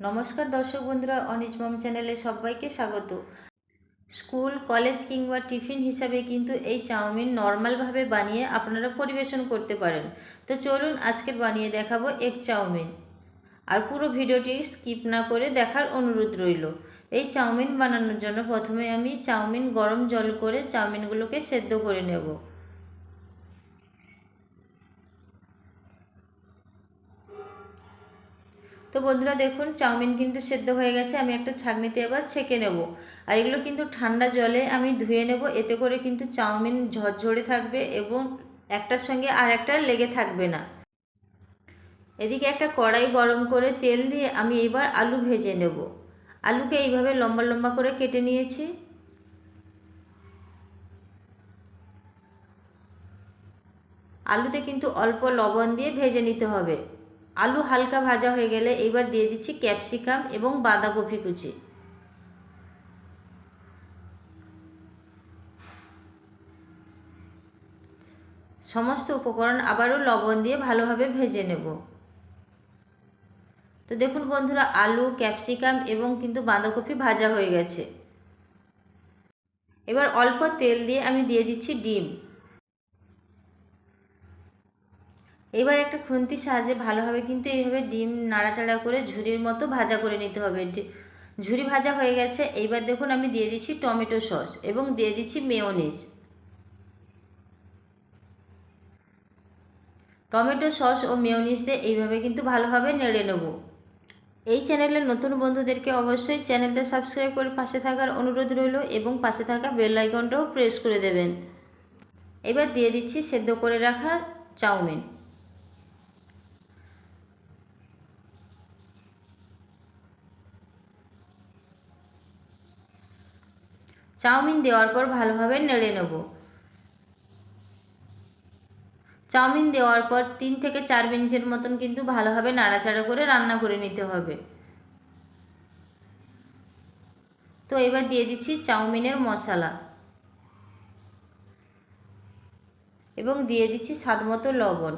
নমস্কার দর্শক বন্ধুরা, অনিজ মম চ্যানেলে সবাইকে স্বাগত। স্কুল, কলেজ কিংবা টিফিন হিসাবে কিন্তু এই চাউমিন নর্মালভাবে বানিয়ে আপনারা পরিবেশন করতে পারেন। তো চলুন আজকের বানিয়ে দেখাবো এগ চাউমিন। আর পুরো ভিডিওটি স্কিপ না করে দেখার অনুরোধ রইল। এই চাউমিন বানানোর জন্য প্রথমে আমি চাউমিন গরম জল করে চাউমিনগুলোকে সেদ্ধ করে নেব। তো বন্ধুরা দেখুন, চাউমিন কিন্তু সেদ্ধ হয়ে গেছে, আমি একটা ছাগনিতে এবার ছেঁকে নেব। আর এগুলো কিন্তু ঠান্ডা জলে আমি ধুয়ে নেব, এতে করে কিন্তু চাউমিন ঝরঝরে থাকবে এবং একটার সঙ্গে আর একটা লেগে থাকবে না। এদিকে একটা কড়াই গরম করে তেল দিয়ে আমি এবার আলু ভেজে নেব। আলুকে এইভাবে লম্বা লম্বা করে কেটে নিয়েছি। আলুতে কিন্তু অল্প লবণ দিয়ে ভেজে নিতে হবে। আলু হালকা ভাজা হয়ে গেলে এবার দিয়ে দিচ্ছি ক্যাপসিকাম এবং বাঁধাকপি কুচি। সমস্ত উপকরণ আবারও লবণ দিয়ে ভালোভাবে ভেজে নেব। তো দেখুন বন্ধুরা, আলু, ক্যাপসিকাম এবং কিন্তু বাঁধাকপি ভাজা হয়ে গেছে। এবার অল্প তেল দিয়ে আমি দিয়ে দিচ্ছি ডিম। এবার একটা খুন্তির সাহায্যে ভালোভাবে কিন্তু এইভাবে ডিম নাড়াচাড়া করে ঝুরির মতো ভাজা করে নিতে হবে। ঝুরি ভাজা হয়ে গেছে, এইবার দেখুন আমি দিয়ে দিচ্ছি টমেটো সস এবং দিয়ে দিচ্ছি মেয়োনিজ। টমেটো সস ও মেয়োনিজ দিয়ে এইভাবে কিন্তু ভালোভাবে নেড়ে নেব। এই চ্যানেলের নতুন বন্ধুদেরকে অবশ্যই চ্যানেলটা সাবস্ক্রাইব করে পাশে থাকার অনুরোধ রইল এবং পাশে থাকা বেল আইকনটাও প্রেস করে দেবেন। এবার দিয়ে দিচ্ছি সেদ্ধ করে রাখা চাউমিন। চাউমিন দেওয়ার পর ভালোভাবে নেড়ে নেব। চাউমিন দেওয়ার পর তিন থেকে চার মিনিটের মতন কিন্তু ভালোভাবে নাড়াচাড়া করে রান্না করে নিতে হবে। তো এবার দিয়ে দিচ্ছি চাউমিনের মশলা। এবং দিয়ে দিচ্ছি স্বাদ মতো লবণ।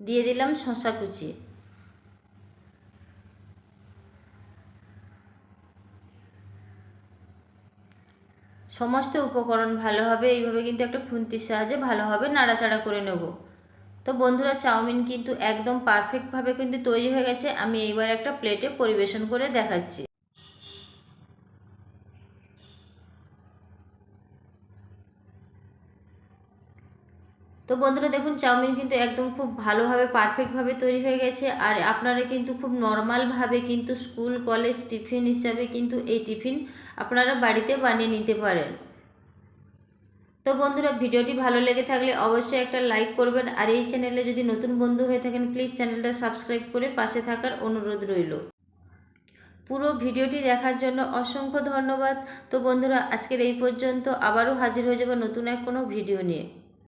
দিয়ে দিলাম শশা কুচি। সমস্ত উপকরণ ভালোভাবে এইভাবে কিন্তু একটা খুন্তির সাহায্যে ভালোভাবে নাড়াচাড়া করে নেব। তো বন্ধুরা, চাউমিন কিন্তু একদম পারফেক্টভাবে কিন্তু তৈরি হয়ে গেছে। আমি এইবার একটা প্লেটে পরিবেশন করে দেখাচ্ছি। তো বন্ধুরা দেখুন, চাউমিন কিন্তু একদম খুব ভালোভাবে পারফেক্টভাবে তৈরি হয়ে গেছে। আর আপনারা কিন্তু খুব নর্মালভাবে কিন্তু স্কুল কলেজ টিফিন হিসাবে কিন্তু এই টিফিন আপনারা বাড়িতে বানিয়ে নিতে পারেন। তো বন্ধুরা, ভিডিওটি ভালো লেগে থাকলে অবশ্যই একটা লাইক করবেন। আর এই চ্যানেলে যদি নতুন বন্ধু হয়ে থাকেন প্লিজ চ্যানেলটা সাবস্ক্রাইব করে পাশে থাকার অনুরোধ রইল। পুরো ভিডিওটি দেখার জন্য অসংখ্য ধন্যবাদ। তো বন্ধুরা, আজকের এই পর্যন্ত আবারও হাজির হয়ে যাব নতুন এক কোনো ভিডিও নিয়ে।